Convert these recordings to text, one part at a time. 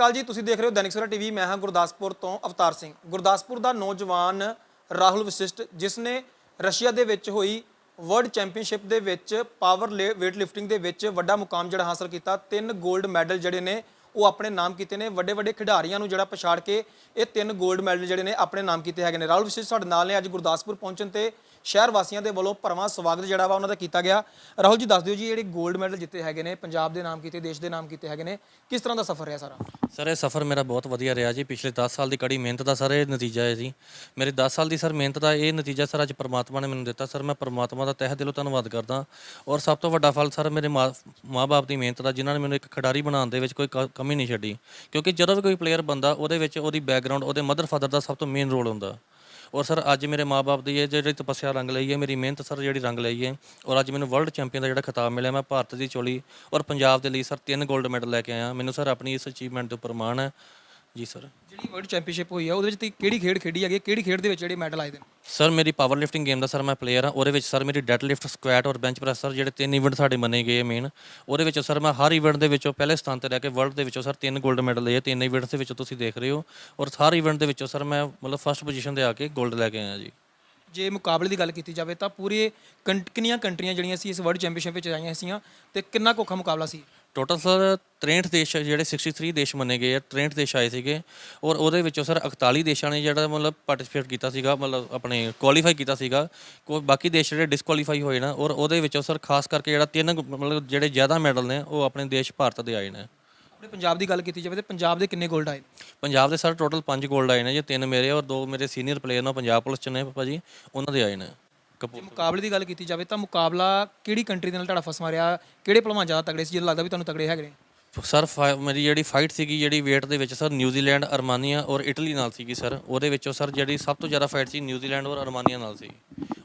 ਅਕਾਲ ਜੀ, ਤੁਸੀਂ ਦੇਖ ਰਹੇ ਹੋ ਦੈਨਿਕ ਸਵੇਰਾ ਟੀਵੀ। ਮੈਂ ਹਾਂ ਗੁਰਦਾਸਪੁਰ ਤੋਂ ਅਵਤਾਰ ਸਿੰਘ। ਗੁਰਦਾਸਪੁਰ ਦਾ ਨੌਜਵਾਨ ਰਾਹੁਲ ਵਸਿਸ਼ਟ, ਜਿਸ ਨੇ ਰਸ਼ੀਆ ਦੇ ਵਿੱਚ ਹੋਈ ਵਰਲਡ ਚੈਂਪੀਅਨਸ਼ਿਪ ਦੇ ਵਿੱਚ ਪਾਵਰ weight ਲਿਫਟਿੰਗ ਦੇ ਵਿੱਚ ਵੱਡਾ ਮੁਕਾਮ ਜਿਹੜਾ ਹਾਸਲ ਕੀਤਾ। ਤਿੰਨ 골ਡ ਮੈਡਲ ਜਿਹੜੇ ਨੇ, ਉਹ ਆਪਣੇ ਨਾਮ ਕੀਤੇ ਨੇ। ਵੱਡੇ ਵੱਡੇ ਖਿਡਾਰੀਆਂ ਨੂੰ ਜਿਹੜਾ ਪਛਾੜ ਕੇ ਇਹ ਤਿੰਨ 골ਡ ਮੈਡਲ ਜਿਹੜੇ ਨੇ, ਆਪਣੇ ਨਾਮ ਕੀਤੇ ਹੈਗੇ ਨੇ। ਰਾਹੁਲ ਵਸਿਸ਼ਟ, ਸਾਡੇ ਨਾਲ ਨੇ ਅੱਜ ਗੁਰਦਾਸਪੁਰ ਪਹੁੰਚਣ ਤੇ ਸ਼ਹਿਰ ਵਾਸੀਆਂ ਦੇ ਵੱਲੋਂ ਭਰਵਾਂ ਸਵਾਗਤ ਜਿਹੜਾ ਵਾ ਉਹਨਾਂ ਦਾ ਕੀਤਾ ਗਿਆ। ਰਾਹੁਲ ਜੀ, ਦੱਸ ਦਿਓ ਜੀ ਜਿਹੜੇ 골ਡ ਮੈਡਲ ਜਿੱਤੇ ਹੈਗੇ ਨੇ, ਪੰਜਾਬ ਦੇ ਨਾਮ ਕੀਤੇ, ਦੇਸ਼ ਦੇ ਨਾਮ ਕੀਤੇ ਹੈਗੇ ਨੇ, ਕਿਸ ਤਰ੍ਹਾਂ ਦਾ ਸਫ਼ਰ ਰਿਹਾ ਸਾਰਾ? ਸਰ, ਇਹ ਸਫ਼ਰ ਮੇਰਾ ਬਹੁਤ ਵਧੀਆ ਰਿਹਾ ਜੀ। ਪਿਛਲੇ 10 ਸਾਲ ਦੀ ਕੜੀ ਮਿਹਨਤ ਦਾ ਸਰ ਇਹ ਨਤੀਜਾ ਹੈ ਜੀ। ਮੇਰੇ 10 ਸਾਲ ਦੀ ਸਰ ਮਿਹਨਤ ਦਾ ਇਹ ਨਤੀਜਾ ਸਰ ਅੱਜ ਪਰਮਾਤਮਾ ਨੇ ਮੈਨੂੰ ਦਿੱਤਾ। ਸਰ, ਮੈਂ ਪਰਮਾਤਮਾ ਦਾ ਤਹਿ ਦਿਲੋਂ ਧੰਨਵਾਦ ਕਰਦਾ। ਔਰ ਸਭ ਤੋਂ ਵੱਡਾ ਫਲ ਸਰ ਮੇਰੇ ਮਾਂ- ਮਾਂ-ਬਾਪ ਦੀ ਮਿਹਨਤ ਦਾ, ਜਿਨ੍ਹਾਂ ਨੇ ਮੈਨੂੰ ਇੱਕ ਖਿਡਾਰੀ ਬਣਾਉਣ ਦੇ ਵਿੱਚ ਕੋਈ ਕ- ਕਮੀ ਨਹੀਂ ਛੱਡੀ। ਕਿਉਂਕਿ ਜਦੋਂ ਵੀ ਕੋਈ ਪਲੇਅਰ ਬੰਦਾ, ਉਹਦੇ ਵਿੱਚ ਉਹਦੀ ਬੈਕਗ੍ਰਾਉਂਡ ਉਹਦੇ ਮਦਰ ਫਾਦਰ ਦਾ ਸਭ ਤੋਂ ਮੇਨ ਰੋਲ ਹੁੰਦਾ। ਔਰ ਸਰ, ਅੱਜ ਮੇਰੇ ਮਾਪੇ ਦੀ ਇਹ ਜਿਹੜੀ ਤਪੱਸਿਆ ਰੰਗ ਲਈ ਹੈ, ਮੇਰੀ ਮਿਹਨਤ ਸਰ ਜਿਹੜੀ ਰੰਗ ਲਈ ਹੈ ਔਰ ਅੱਜ ਮੈਨੂੰ ਵਰਲਡ ਚੈਂਪੀਅਨ ਦਾ ਜਿਹੜਾ ਖਿਤਾਬ ਮਿਲਿਆ, ਮੈਂ ਭਾਰਤ ਦੀ ਚੋਲੀ ਔਰ ਪੰਜਾਬ ਦੇ ਲਈ ਸਰ ਤਿੰਨ 골ਡ ਮੈਡਲ ਲੈ ਕੇ ਆਇਆ। ਮੈਨੂੰ ਸਰ ਆਪਣੀ ਇਸ ਅਚੀਵਮੈਂਟ ਦੇ ਉੱਪਰ ਮਾਣ ਹੈ। ਜੀ ਸਰ। ਜਿਹੜੀ ਵਰਲਡ ਚੈਂਪੀਅਨਸ਼ਿਪ ਹੋਈ ਆ ਉਹਦੇ ਵਿੱਚ ਤੁਸੀਂ ਕਿਹੜੀ ਖੇਡ ਖੇਡੀ ਹੈਗੀ? ਕਿਹੜੀ ਖੇਡ ਦੇ ਵਿੱਚ ਜਿਹੜੇ ਮੈਡਲ ਆਏ ਦੇ ਨੇ? ਸਰ ਮੇਰੀ ਪਾਵਰ ਲਿਫਟਿੰਗ ਗੇਮ ਦਾ ਸਰ ਮੈਂ ਪਲੇਅਰ ਹਾਂ। ਉਹਦੇ ਵਿੱਚ ਸਰ ਮੇਰੀ ਡੈਡ ਲਿਫਟ ਸਕੁਐਟ ਔਰ ਬੈਂਚ ਪ੍ਰੈਸ ਸਰ ਜਿਹੜੇ ਤਿੰਨ ਇਵੈਂਟ ਸਾਡੇ ਮੰਨੇ ਗਏ ਮੇਨ ਉਹਦੇ ਵਿੱਚ ਸਰ ਮੈਂ ਹਰ ਇਵੈਂਟ ਦੇ ਵਿੱਚੋਂ ਪਹਿਲੇ ਸਥਾਨ ਤੇ ਰਹਿ ਕੇ ਵਰਲਡ ਦੇ ਵਿੱਚੋਂ ਸਰ ਤਿੰਨ 골ਡ ਮੈਡਲ ਲਏ। ਤਿੰਨ ਇਵੈਂਟਸ ਦੇ ਵਿੱਚੋਂ ਤੁਸੀਂ ਦੇਖ ਰਹੇ ਹੋ। ਔਰ ਹਰ ਇਵੈਂਟ ਦੇ ਵਿੱਚੋਂ ਸਰ ਮੈਂ ਮਤਲਬ ਫਸਟ ਪੋਜੀਸ਼ਨ ਤੇ ਆ ਕੇ 골ਡ ਲੈ ਕੇ ਆਇਆ ਜੀ। ਜੇ ਮੁਕਾਬਲੇ ਦੀ ਗੱਲ ਕੀਤੀ ਜਾਵੇ ਤਾਂ ਪੂਰੇ ਕੰਟ- ਕਿੰਨੀਆਂ ਕੰਟਰੀਆਂ ਜਿਹੜੀਆਂ ਸੀ ਇਸ ਵਰਲਡ ਚੈਂਪੀਅਨਸ਼ਿਪ ਵਿੱਚ ਆਈਆਂ ਸੀਆਂ ਤੇ ਕਿੰਨਾ ਕੁ ਔਖਾ ਮੁਕਾਬਲਾ ਸੀ? ਟੋਟਲ ਸਰ 63 ਦੇਸ਼ ਜਿਹੜੇ 63 ਦੇਸ਼ ਮੰਨੇ ਗਏ ਆ 63 ਦੇਸ਼ ਆਏ ਸੀਗੇ ਔਰ ਉਹਦੇ ਵਿੱਚੋਂ ਸਰ 41 ਦੇਸ਼ਾਂ ਨੇ ਜਿਹੜਾ ਮਤਲਬ ਪਾਰਟਿਸਿਪੇਟ ਕੀਤਾ ਸੀਗਾ ਮਤਲਬ ਆਪਣੇ ਕੁਆਲੀਫਾਈ ਕੀਤਾ ਸੀਗਾ। ਕੋਈ ਬਾਕੀ ਦੇਸ਼ ਜਿਹੜੇ ਡਿਸਕੁਆਲੀਫਾਈ ਹੋਏ ਨਾ ਔਰ ਉਹਦੇ ਵਿੱਚੋਂ ਸਰ ਖਾਸ ਕਰਕੇ ਜਿਹੜਾ ਤਿੰਨ ਮਤਲਬ ਜਿਹੜੇ ਜ਼ਿਆਦਾ ਮੈਡਲ ਨੇ ਉਹ ਆਪਣੇ ਦੇਸ਼ ਭਾਰਤ ਦੇ ਆਏ ਨੇ। ਆਪਣੇ ਪੰਜਾਬ ਦੀ ਗੱਲ ਕੀਤੀ ਜਾਵੇ ਤੇ ਪੰਜਾਬ ਦੇ ਕਿੰਨੇ 골ਡ ਆਏ? ਪੰਜਾਬ ਦੇ ਸਰ ਟੋਟਲ 5 골ਡ ਆਏ ਨੇ ਜੀ ਤਿੰਨ ਮੇਰੇ ਔਰ ਦੋ ਮੇਰੇ ਸੀਨੀਅਰ ਪਲੇਅਰ ਨੇ ਪੰਜਾਬ ਪੁਲਿਸ ਚ ਨੇ ਭਾਜੀ ਉਹਨਾਂ ਦੇ ਆਏ ਨੇ। ਜੇ ਕਪੂਰ ਮੁਕਾਬਲੇ ਦੀ ਗੱਲ ਕੀਤੀ ਜਾਵੇ ਤਾਂ ਮੁਕਾਬਲਾ ਕਿਹੜੀ ਕੰਟਰੀ ਦੇ ਨਾਲ ਤੁਹਾਡਾ ਫਸਮਾ ਰਿਹਾ ਕਿਹੜੇ ਭਲਵਾਨ ਜ਼ਿਆਦਾ ਤਗੜੇ ਸੀ ਜਿਹਨੂੰ ਲੱਗਦਾ ਵੀ ਤੁਹਾਨੂੰ ਤਗੜੇ ਹੈਗੇ ਨੇ? ਸਰ ਫਾ- ਮੇਰੀ ਜਿਹੜੀ ਫਾਈਟ ਸੀਗੀ ਜਿਹੜੀ weight ਦੇ ਵਿੱਚ ਸਰ ਨਿਊਜ਼ੀਲੈਂਡ ਅਰਮਾਨੀਆ ਔਰ ਇਟਲੀ ਨਾਲ ਸੀਗੀ ਸਰ ਉਹਦੇ ਵਿੱਚੋਂ ਸਰ ਜਿਹੜੀ ਸਭ ਤੋਂ ਜ਼ਿਆਦਾ ਫਾਈਟ ਸੀ ਨਿਊਜ਼ੀਲੈਂਡ ਔਰ ਅਰਮਾਨੀਆ ਨਾਲ ਸੀ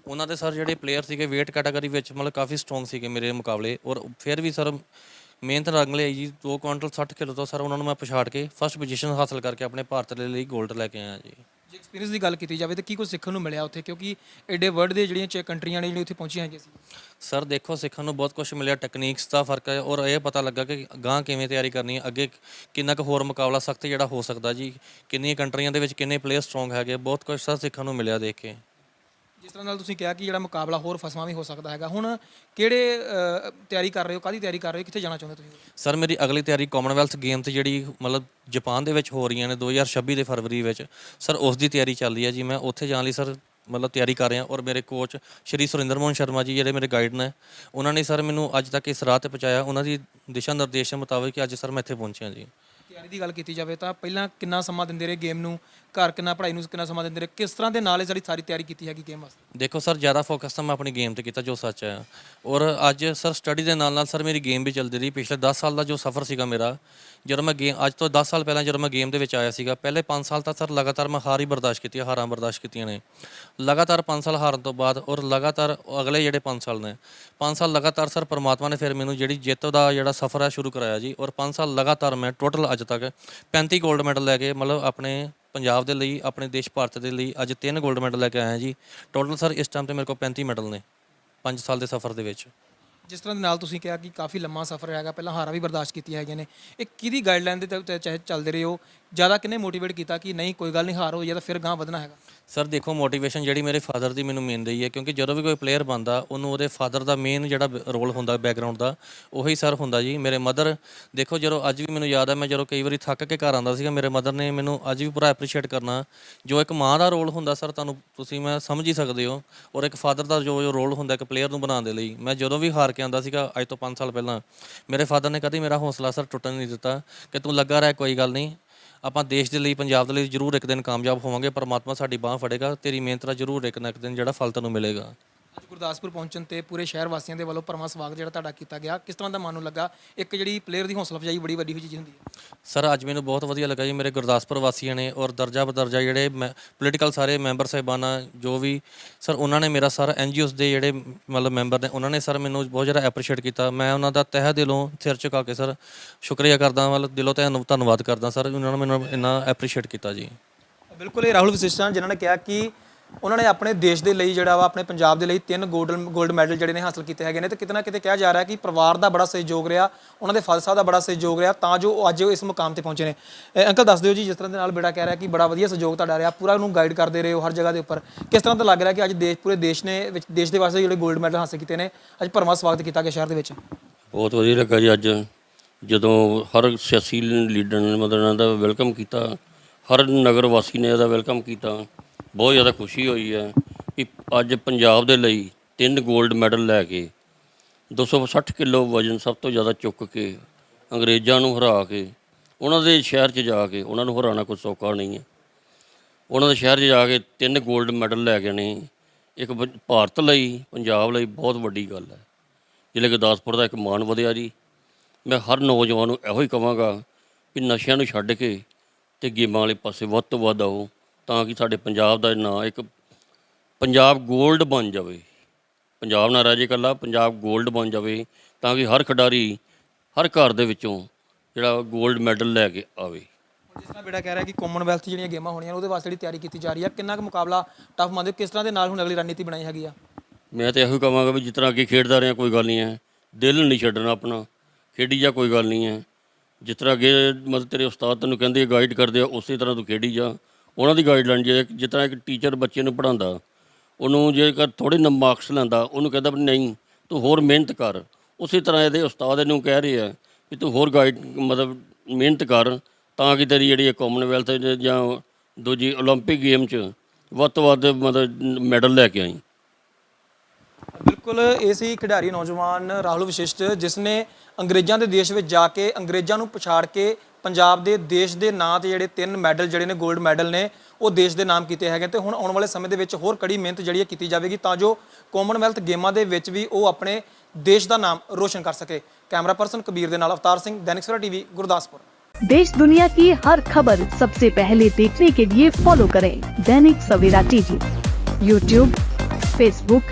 ਉਹਨਾਂ ਦੇ ਸਰ ਜਿਹੜੇ ਪਲੇਅਰ ਸੀਗੇ weight ਕੈਟਾਗਰੀ ਵਿੱਚ ਮਤਲਬ ਕਾਫੀ ਸਟਰੋਂਗ ਸੀਗੇ ਮੇਰੇ ਮੁਕਾਬਲੇ। ਔਰ ਫਿਰ ਵੀ ਸਰ ਮਿਹਨਤ ਰੰਗ ਲਈ ਜੀ 2 ਕੁਇੰਟਲ 60 ਕਿਲੋ ਤੋਂ ਸਰ ਉਹਨਾਂ ਨੂੰ ਮੈਂ ਪਛਾੜ ਕੇ ਫਸਟ ਪੋਜੀਸ਼ਨ ਹਾਸਲ ਕਰਕੇ ਆਪਣੇ ਭਾਰਤ ਦੇ ਲਈ 골ਡ ਲੈ ਕੇ ਆਇਆ ਜੀ। ਜੇ ਐਕਸਪੀਰੀਅੰਸ ਦੀ ਗੱਲ ਕੀਤੀ ਜਾਵੇ ਤਾਂ ਕੀ ਕੁਝ ਸਿੱਖਣ ਨੂੰ ਮਿਲਿਆ ਉੱਥੇ? ਕਿਉਂਕਿ ਐਡੇ ਵਰਲਡ ਦੇ ਜਿਹੜੀਆਂ ਚੇ ਕੰਟਰੀਆਂ ਨੇ, ਜਿਹੜੀਆਂ ਉੱਥੇ ਪਹੁੰਚੀਆਂ ਹੈਗੀਆਂ ਸੀ। ਸਰ ਦੇਖੋ, ਸਿੱਖਣ ਨੂੰ ਬਹੁਤ ਕੁਝ ਮਿਲਿਆ ਟੈਕਨੀਕਸ ਦਾ ਫ਼ਰਕ ਹੈ ਔਰ ਇਹ ਪਤਾ ਲੱਗਾ ਕਿ ਗਾਂ ਕਿਵੇਂ ਤਿਆਰੀ ਕਰਨੀ ਹੈ, ਅੱਗੇ ਕਿੰਨਾ ਕੁ ਹੋਰ ਮੁਕਾਬਲਾ ਸਖਤ ਜਿਹੜਾ ਹੋ ਸਕਦਾ ਜੀ, ਕਿੰਨੀਆਂ ਕੰਟਰੀਆਂ ਦੇ ਵਿੱਚ ਕਿੰਨੇ ਪਲੇਅਰ ਸਟਰੋਂਗ ਹੈਗੇ, ਬਹੁਤ ਕੁਝ ਸਰ ਸਿੱਖਣ ਨੂੰ ਮਿਲਿਆ ਦੇਖ ਕੇ। ਜਿਸ ਤਰ੍ਹਾਂ ਨਾਲ ਤੁਸੀਂ ਕਿਹਾ ਕਿ ਜਿਹੜਾ ਮੁਕਾਬਲਾ ਹੋਰ ਫਸਵਾ ਵੀ ਹੋ ਸਕਦਾ ਹੈਗਾ। ਹੁਣ ਕਿਹੜੇ ਅ, ਤਿਆਰੀ ਕਰ ਰਹੇ ਹੋ? ਕਾਦੀ ਤਿਆਰੀ ਕਰ ਰਹੇ ਹੋ? ਕਿੱਥੇ ਜਾਣਾ ਚਾਹੁੰਦੇ ਹੋ ਤੁਸੀਂ? ਸਰ ਮੇਰੀ ਅਗਲੀ ਤਿਆਰੀ ਕਾਮਨਵੈਲਥ ਗੇਮ ਤੇ ਜਿਹੜੀ ਮਤਲਬ ਜਾਪਾਨ ਦੇ ਵਿੱਚ ਹੋ ਰਹੀਆਂ ਨੇ 2026 ਦੇ ਫਰਵਰੀ ਵਿੱਚ। ਸਰ ਉਸ ਦੀ ਤਿਆਰੀ ਚੱਲ ਰਹੀ ਹੈ ਜੀ। ਮੈਂ ਉੱਥੇ ਜਾਣ ਲਈ ਸਰ ਮਤਲਬ ਤਿਆਰੀ ਕਰ ਰਿਹਾ ਔਰ ਮੇਰੇ ਕੋਚ ਸ਼੍ਰੀ ਸੁਰਿੰਦਰ ਮੋਹਨ ਸ਼ਰਮਾ ਜੀ ਜਿਹੜੇ ਮੇਰੇ ਗਾਈਡ ਨੇ ਉਹਨਾਂ ਨੇ ਸਰ ਮੈਨੂੰ ਅੱਜ ਤੱਕ ਇਸ ਰਾਹ ਤੇ ਪਹੁੰਚਾਇਆ। ਉਹਨਾਂ ਦੀ ਦਿਸ਼ਾ ਨਿਰਦੇਸ਼ਾਂ ਮੁਤਾਬਕ ਅੱਜ ਸਰ ਮੈਂ ਇੱਥੇ ਪਹੁੰਚਿਆ ਜੀ। ਤਿਆਰੀ ਦੀ ਗੱਲ ਕੀਤੀ ਜਾਵੇ ਤਾਂ ਪਹਿਲਾਂ ਕਿੰਨਾ ਸਮਾਂ ਦਿੰਦੇ ਰਹੇ ਗੇਮ ਨੂੰ? ਘਰ ਕਿੰਨਾ ਪੜ੍ਹਾਈ ਨੂੰ ਕਿੰਨਾ ਸਮਾਂ ਦਿੰਦੇ ਰਹੇ? ਕਿਸ ਤਰ੍ਹਾਂ ਦੇ ਨਾਲ ਇਹ ਸਾਰੀ ਸਾਰੀ ਤਿਆਰੀ ਕੀਤੀ ਹੈਗੀ ਗੇਮ ਵਾਸਤੇ? ਦੇਖੋ ਸਰ, ਜ਼ਿਆਦਾ ਫੋਕਸ ਤਾਂ ਮੈਂ ਆਪਣੀ ਗੇਮ ਤੇ ਕੀਤਾ ਜੋ ਸੱਚ ਹੈ। ਔਰ ਅੱਜ ਸਰ ਸਟੱਡੀ ਦੇ ਨਾਲ ਨਾਲ ਸਰ ਮੇਰੀ ਗੇਮ ਵੀ ਚੱਲਦੀ ਰਹੀ। ਪਿਛਲੇ 10 ਸਾਲ ਦਾ ਜੋ ਸਫ਼ਰ ਸੀਗਾ ਮੇਰਾ ਜਦੋਂ ਮੈਂ ਗੇਮ ਅੱਜ ਤੋਂ 10 ਸਾਲ ਪਹਿਲਾਂ ਜਦੋਂ ਮੈਂ ਗੇਮ ਦੇ ਵਿੱਚ ਆਇਆ ਸੀਗਾ, ਪਹਿਲੇ 5 ਸਾਲ ਤਾਂ ਸਰ ਲਗਾਤਾਰ ਮੈਂ ਹਾਰ ਹੀ ਬਰਦਾਸ਼ਤ ਕੀਤੀ ਹਾਰਾਂ ਬਰਦਾਸ਼ਤ ਕੀਤੀਆਂ ਨੇ। ਲਗਾਤਾਰ 5 ਸਾਲ ਹਾਰਨ ਤੋਂ ਬਾਅਦ ਔਰ ਲਗਾਤਾਰ ਅਗਲੇ ਜਿਹੜੇ 5 ਸਾਲ ਨੇ 5 ਸਾਲ ਲਗਾਤਾਰ ਸਰ ਪਰਮਾਤਮਾ ਨੇ ਫਿਰ ਮੈਨੂੰ ਜਿਹੜੀ ਜਿੱਤ ਦਾ ਜਿਹੜਾ ਸਫ਼ਰ ਹੈ ਸ਼ੁਰੂ ਕਰਾਇਆ ਜੀ ਔਰ 5 ਸਾਲ ਲਗਾਤਾਰ ਮੈਂ ਟੋਟਲ ਅੱਜ ਤੱਕ 35 골ਡ ਮੈਡਲ ਲੈ ਕੇ ਮਤਲਬ ਆਪਣੇ ਪੰਜਾਬ ਦੇ ਲਈ, ਆਪਣੇ ਦੇਸ਼ ਭਾਰਤ ਦੇ ਲਈ ਅੱਜ ਤਿੰਨ 골ਡ ਮੈਡਲ ਲੈ ਕੇ ਆਇਆ ਜੀ। ਟੋਟਲ ਸਰ ਇਸ ਟਾਈਮ ਤੇ ਮੇਰੇ ਕੋਲ 35 ਮੈਡਲ ਨੇ 5 ਸਾਲ ਦੇ ਸਫ਼ਰ ਦੇ ਵਿੱਚ। ਜਿਸ ਤਰ੍ਹਾਂ ਦੇ ਨਾਲ ਤੁਸੀਂ ਕਿਹਾ ਕਿ ਕਾਫੀ ਲੰਮਾ ਸਫ਼ਰ ਹੈਗਾ, ਪਹਿਲਾਂ ਹਾਰਾਂ ਵੀ ਬਰਦਾਸ਼ਤ ਕੀਤੀਆਂ ਹੈਗੀਆਂ ਨੇ, ਇਹ ਕਿਹਦੀ ਗਾਈਡਲਾਈਨ ਦੇ ਤਹਿਤ ਚਾਹੇ ਚੱਲਦੇ ਰਹੇ ਹੋ? ਜ਼ਿਆਦਾ ਕਿੰਨੇ ਮੋਟੀਵੇਟ ਕੀਤਾ ਕਿ ਨਹੀਂ, ਕੋਈ ਗੱਲ ਨਹੀਂ, ਹਾਰ ਹੋਈ ਹੈ ਤਾਂ ਫਿਰ ਗਾਂ ਵਧਣਾ ਹੈਗਾ? ਸਰ ਦੇਖੋ ਮੋਟੀਵੇਸ਼ਨ ਜਿਹੜੀ ਮੇਰੇ ਫਾਦਰ ਦੀ ਮੈਨੂੰ ਮਿਲ ਰਹੀ ਹੈ, ਕਿਉਂਕਿ ਜਦੋਂ ਵੀ ਕੋਈ ਪਲੇਅਰ ਬਣਦਾ, ਉਹਨੂੰ ਉਹਦੇ ਫਾਦਰ ਦਾ ਮੇਨ ਜਿਹੜਾ ਰੋਲ ਹੁੰਦਾ ਬੈਕਗ੍ਰਾਉਂਡ ਦਾ, ਉਹੀ ਸਰ ਹੁੰਦਾ ਜੀ। ਮੇਰੇ ਮਦਰ ਦੇਖੋ, ਜਦੋਂ ਅੱਜ ਵੀ ਮੈਨੂੰ ਯਾਦ ਹੈ, ਮੈਂ ਜਦੋਂ ਕਈ ਵਾਰੀ ਥੱਕ ਕੇ ਘਰ ਆਉਂਦਾ ਸੀਗਾ, ਮੇਰੇ ਮਦਰ ਨੇ ਮੈਨੂੰ ਅੱਜ ਵੀ ਪੂਰਾ ਐਪਰੀਸ਼ੀਏਟ ਕਰਨਾ। ਜੋ ਇੱਕ ਮਾਂ ਦਾ ਰੋਲ ਹੁੰਦਾ ਸਰ ਤੁਹਾਨੂੰ ਤੁਸੀਂ ਮੈਂ ਸਮਝ ਹੀ ਸਕਦੇ ਹੋ, ਔਰ ਇੱਕ ਫਾਦਰ ਦਾ ਜੋ ਜੋ ਰੋਲ ਹੁੰਦਾ, ਇੱਕ ਪਲੇਅਰ ਨੂੰ ਬਣਾਉਣ ਦੇ ਲਈ, ਮੈਂ ਜਦੋਂ ਵੀ ਹਾਰ ਕੇ ਆਉਂਦਾ ਸੀਗਾ, ਅੱਜ ਤੋਂ 5 ਸਾਲ ਪਹਿਲਾਂ। ਮੇਰੇ ਫਾਦਰ ਨੇ ਕਦੀ ਮੇਰਾ ਹੌਸਲਾ ਸਰ ਟੁੱਟਣ ਨਹੀਂ ਦਿੱਤਾ, ਕਿ ਤੂੰ ਲੱਗਾ ਰਹਿ, ਕੋਈ ਗੱਲ ਨਹੀਂ। ਆਪਾਂ ਦੇਸ਼ ਦੇ ਲਈ, ਪੰਜਾਬ ਦੇ ਲਈ ਜ਼ਰੂਰ ਇੱਕ ਦਿਨ ਕਾਮਯਾਬ ਹੋਵਾਂਗੇ, ਪਰਮਾਤਮਾ ਸਾਡੀ ਬਾਹ ਫੜੇਗਾ, ਤੇਰੀ ਮਿਹਨਤ ਦਾ ਜ਼ਰੂਰ ਇੱਕ ਨਾ ਇੱਕ ਦਿਨ ਜਿਹੜਾ ਫਲ ਤੈਨੂੰ ਮਿਲੇਗਾ। ਅੱਜ ਗੁਰਦਾਸਪੁਰ ਪਹੁੰਚਣ ਤੇ ਪੂਰੇ ਸ਼ਹਿਰ ਵਾਸੀਆਂ ਦੇ ਵੱਲੋਂ ਭਰਵਾਂ ਸਵਾਗਤ ਜਿਹੜਾ ਤੁਹਾਡਾ ਕੀਤਾ ਗਿਆ ਕਿਸ ਤਰ੍ਹਾਂ ਦਾ ਮਨ ਨੂੰ ਲੱਗਾ? ਇੱਕ ਜਿਹੜੀ ਪਲੇਅਰ ਦੀ ਹੌਸਲਾ ਅਫਜ਼ਾਈ ਬੜੀ ਵੱਡੀ ਹੋਈ ਚੀਜ਼ ਹੁੰਦੀ ਹੈ। ਸਰ ਅੱਜ ਮੈਨੂੰ ਬਹੁਤ ਵਧੀਆ ਲੱਗਾ ਜੀ ਮੇਰੇ ਗੁਰਦਾਸਪੁਰ ਵਾਸੀਆਂ ਨੇ ਔਰ ਦਰਜਾ ਬਦਰਜਾ ਜਿਹੜੇ ਪੋਲੀਟੀਕਲ ਸਾਰੇ ਮੈਂਬਰ ਸਾਹਿਬਾਨਾ ਜੋ ਵੀ ਸਰ ਉਹਨਾਂ ਨੇ ਮੇਰਾ ਸਰ ਐਨਜੀਓਸ ਦੇ ਜਿਹੜੇ ਮਤਲਬ ਮੈਂਬਰ ਨੇ ਉਹਨਾਂ ਨੇ ਸਰ ਮੈਨੂੰ ਬਹੁਤ ਜ਼ਿਆਦਾ ਐਪਰੀਸ਼ੀਏਟ ਕੀਤਾ। ਮੈਂ ਉਹਨਾਂ ਦਾ ਤਹਿ ਦਿਲੋਂ ਸਿਰ ਝੁਕਾ ਕੇ ਸਰ ਸ਼ੁਕਰੀਆ ਕਰਦਾ ਮਤਲਬ ਦਿਲੋਂ ਧੰਨ- ਧੰਨਵਾਦ ਕਰਦਾ ਸਰ ਉਹਨਾਂ ਨੇ ਮੈਨੂੰ ਇੰਨਾ ਐਪਰੀਸ਼ੀਏਟ ਕੀਤਾ ਜੀ। ਬਿਲਕੁਲ ਇਹ ਰਾਹੁਲ ਵਸਿਸ਼ਠ ਹਨ ਜਿਨ੍ਹਾਂ ਨੇ ਕਿਹਾ ਕਿ ਉਹਨਾਂ ਨੇ ਆਪਣੇ ਦੇਸ਼ ਦੇ ਲਈ ਜਿਹੜਾ ਵਾ, ਆਪਣੇ ਪੰਜਾਬ ਦੇ ਲਈ ਤਿੰਨ 골ਡ ਗੋਲਡ ਮੈਡਲ ਜਿਹੜੇ ਨੇ ਹਾਸਲ ਕੀਤੇ ਹੈਗੇ ਨੇ ਤੇ ਕਿਤੇ ਨਾ ਕਿਤੇ ਕਿਹਾ ਜਾ ਰਿਹਾ ਕਿ ਪਰਿਵਾਰ ਦਾ ਬੜਾ ਸਹਿਯੋਗ ਰਿਹਾ, ਉਹਨਾਂ ਦੇ ਫਾਦਰ ਸਾਹਿਬ ਦਾ ਬੜਾ ਸਹਿਯੋਗ ਰਿਹਾ, ਤਾਂ ਜੋ ਉਹ ਅੱਜ ਇਸ ਮੁਕਾਮ ਤੇ ਪਹੁੰਚੇ ਨੇ। ਅੰਕਲ, ਦੱਸ ਦਿਓ ਜੀ, ਜਿਸ ਤਰ੍ਹਾਂ ਦੇ ਨਾਲ ਬੇੜਾ ਕਹਿ ਰਿਹਾ ਕਿ ਬੜਾ ਵਧੀਆ ਸਹਿਯੋਗ ਤੁਹਾਡਾ ਰਿਹਾ, ਪੂਰਾ ਉਹਨੂੰ ਗਾਈਡ ਕਰਦੇ ਰਹੇ ਹੋ ਹਰ ਜਗ੍ਹਾ ਦੇ ਉੱਪਰ। ਕਿਸ ਤਰ੍ਹਾਂ ਦਾ ਲੱਗ ਰਿਹਾ ਕਿ ਅੱਜ ਦੇਸ਼, ਪੂਰੇ ਦੇਸ਼ ਨੇ ਵਿੱਚ, ਦੇਸ਼ ਦੇ ਵਾਸਤੇ ਜਿਹੜੇ ਗੋਲਡ ਮੈਡਲ ਹਾਸਲ ਕੀਤੇ ਨੇ, ਅੱਜ ਭਰਵਾਂ ਸਵਾਗਤ ਕੀਤਾ ਗਿਆ ਸ਼ਹਿਰ ਦੇ ਵਿੱਚ? ਬਹੁਤ ਵਧੀਆ ਲੱਗਾ ਜੀ ਅੱਜ। ਜਦੋਂ ਹਰ ਸਿਆਸੀ ਲੀਡਰ ਨੇ ਮਤਲਬ ਦਾ ਵੈਲਕਮ ਕੀਤਾ, ਹਰ ਨਗਰ ਵਾਸੀ ਨੇ ਇਹਦਾ ਵੈਲਕਮ ਕੀਤਾ। ਬਹੁਤ ਜ਼ਿਆਦਾ ਖੁਸ਼ੀ ਹੋਈ ਹੈ ਕਿ ਅੱਜ ਪੰਜਾਬ ਦੇ ਲਈ ਤਿੰਨ 골ਡ ਮੈਡਲ ਲੈ ਕੇ 260 ਕਿਲੋ ਵਜਨ ਸਭ ਤੋਂ ਜ਼ਿਆਦਾ ਚੁੱਕ ਕੇ ਅੰਗਰੇਜ਼ਾਂ ਨੂੰ ਹਰਾ ਕੇ, ਉਹਨਾਂ ਦੇ ਸ਼ਹਿਰ 'ਚ ਜਾ ਕੇ, ਉਹਨਾਂ ਨੂੰ ਹਰਾਉਣਾ ਕੋਈ ਸੌਖਾ ਨਹੀਂ ਹੈ। ਉਹਨਾਂ ਦੇ ਸ਼ਹਿਰ 'ਚ ਜਾ ਕੇ ਤਿੰਨ 골ਡ ਮੈਡਲ ਲੈ ਗਏ ਨੇ, ਇੱਕ ਭਾਰਤ ਲਈ, ਪੰਜਾਬ ਲਈ ਬਹੁਤ ਵੱਡੀ ਗੱਲ ਹੈ। ਜ਼ਿਲ੍ਹੇ ਗੁਰਦਾਸਪੁਰ ਦਾ ਇੱਕ ਮਾਣ ਵਧਿਆ ਜੀ। ਮੈਂ ਹਰ ਨੌਜਵਾਨ ਨੂੰ ਇਹੋ ਹੀ ਕਹਾਂਗਾ ਕਿ ਨਸ਼ਿਆਂ ਨੂੰ ਛੱਡ ਕੇ ਤੇ ਗੇਮਾਂ ਵਾਲੇ ਪਾਸੇ ਵੱਧ ਤੋਂ ਵੱਧ ਆਓ। ਤਾਂ ਕਿ ਸਾਡੇ ਪੰਜਾਬ ਦਾ ਨਾਂ ਇੱਕ ਪੰਜਾਬ ਗੋਲਡ ਬਣ ਜਾਵੇ। ਪੰਜਾਬ ਨਾ ਰਹਿ ਜੇ ਕੱਲਾ ਪੰਜਾਬ ਗੋਲਡ ਬਣ ਜਾਵੇ ਤਾਂ ਕਿ ਹਰ ਖਿਡਾਰੀ ਹਰ ਘਰ ਦੇ ਵਿੱਚੋਂ ਜਿਹੜਾ ਗੋਲਡ ਮੈਡਲ ਲੈ ਕੇ ਆਵੇ। ਜਿਸ ਤਰ੍ਹਾਂ ਬੇਟਾ ਕਹਿ ਰਿਹਾ ਕਿ ਕਾਮਨਵੈਲਥ ਜਿਹੜੀਆਂ ਗੇਮਾਂ ਹੋਣੀਆਂ ਉਹਦੇ ਵਾਸਤੇ ਜਿਹੜੀ ਤਿਆਰੀ ਕੀਤੀ ਜਾ ਰਹੀ ਹੈ ਕਿੰਨਾ ਕੁ ਮੁਕਾਬਲਾ ਟਫ ਮੰਨਦੇ ਕਿਸ ਤਰ੍ਹਾਂ ਦੇ ਨਾਲ ਹੁਣ ਅਗਲੀ ਰਣਨੀਤੀ ਬਣਾਈ ਹੈਗੀ ਆ? ਮੈਂ ਤਾਂ ਇਹੋ ਕਹਾਂਗਾ ਵੀ ਜਿਸ ਤਰ੍ਹਾਂ ਅੱਗੇ ਖੇਡਦਾ ਰਿਹਾ ਕੋਈ ਗੱਲ ਨਹੀਂ ਹੈ। ਦਿਲ ਨਹੀਂ ਛੱਡਣਾ ਆਪਣਾ ਖੇਡੀ ਜਾ ਕੋਈ ਗੱਲ ਨਹੀਂ ਹੈ। ਜਿਸ ਤਰ੍ਹਾਂ ਅੱਗੇ ਮਤਲਬ ਤੇਰੇ ਉਸਤਾਦ ਤੈਨੂੰ ਕਹਿੰਦੇ ਗਾਈਡ ਕਰਦੇ ਆ ਉਸੇ ਤਰ੍ਹਾਂ ਤੂੰ ਖੇਡੀ ਜਾ। ਉਹਨਾਂ ਦੀ ਗਾਈਡਲਾਈਨ ਜੇ ਜਿਸ ਤਰ੍ਹਾਂ ਇੱਕ ਟੀਚਰ ਬੱਚੇ ਨੂੰ ਪੜ੍ਹਾਉਂਦਾ ਉਹਨੂੰ ਜੇਕਰ ਥੋੜੇ ਨੰਬਰ ਮਾਰਕਸ ਲੈਂਦਾ ਉਹਨੂੰ ਕਹਿੰਦਾ ਵੀ ਨਹੀਂ ਤੂੰ ਹੋਰ ਮਿਹਨਤ ਕਰ ਉਸੇ ਤਰ੍ਹਾਂ ਇਹਦੇ ਉਸਤਾਦ ਇਹਨੂੰ ਕਹਿ ਰਹੇ ਆ ਵੀ ਤੂੰ ਹੋਰ ਗਾਈਡ ਮਤਲਬ ਮਿਹਨਤ ਕਰ ਤਾਂ ਕਿ ਤੇਰੀ ਜਿਹੜੀ ਕਾਮਨਵੈਲਥ ਜਾਂ ਦੂਜੀ 올림픽 ਗੇਮ 'ਚ ਵੱਧ ਤੋਂ ਵੱਧ ਮਤਲਬ ਮੈਡਲ ਲੈ ਕੇ ਆਈ ਬਿਲਕੁਲ, ਇਹ ਸੀ ਖਿਡਾਰੀ ਨੌਜਵਾਨ ਰਾਹੁਲ ਵਿਸ਼ਿਸ਼ਟ ਜਿਸ ਨੇ ਅੰਗਰੇਜ਼ਾਂ ਦੇ ਦੇਸ਼ ਵਿੱਚ ਜਾ ਕੇ ਅੰਗਰੇਜ਼ਾਂ ਨੂੰ ਪਛਾੜ ਕੇ ਪੰਜਾਬ ਦੇ ਦੇਸ਼ ਦੇ ਨਾਂ ਤੇ ਜਿਹੜੇ ਤਿੰਨ ਮੈਡਲ, ਜਿਹੜੇ ਨੇ 골ਡ ਮੈਡਲ ਨੇ, ਉਹ ਦੇਸ਼ ਦੇ ਨਾਮ ਕੀਤੇ ਹੈਗੇ ਤੇ ਹੁਣ ਆਉਣ ਵਾਲੇ ਸਮੇਂ ਦੇ ਵਿੱਚ ਹੋਰ ਕੜੀ ਮਿਹਨਤ ਜਿਹੜੀ ਹੈ ਕੀਤੀ ਜਾਵੇਗੀ ਤਾਂ ਜੋ ਕਾਮਨਵੈਲਥ ਗੇਮਾਂ ਦੇ ਵਿੱਚ ਵੀ ਉਹ ਆਪਣੇ ਦੇਸ਼ ਦਾ ਨਾਮ ਰੋਸ਼ਨ ਕਰ ਸਕੇ। ਕੈਮਰਾ ਪਰਸਨ ਕਬੀਰ ਦੇ ਨਾਲ ਅਵਤਾਰ ਸਿੰਘ, ਦੈਨਿਕ ਸਵੇਰਾ ਟੀਵੀ, ਗੁਰਦਾਸਪੁਰ। देश दुनिया की हर खबर सबसे पहले देखने के लिए फॉलो करें Dainik Savera TV YouTube Facebook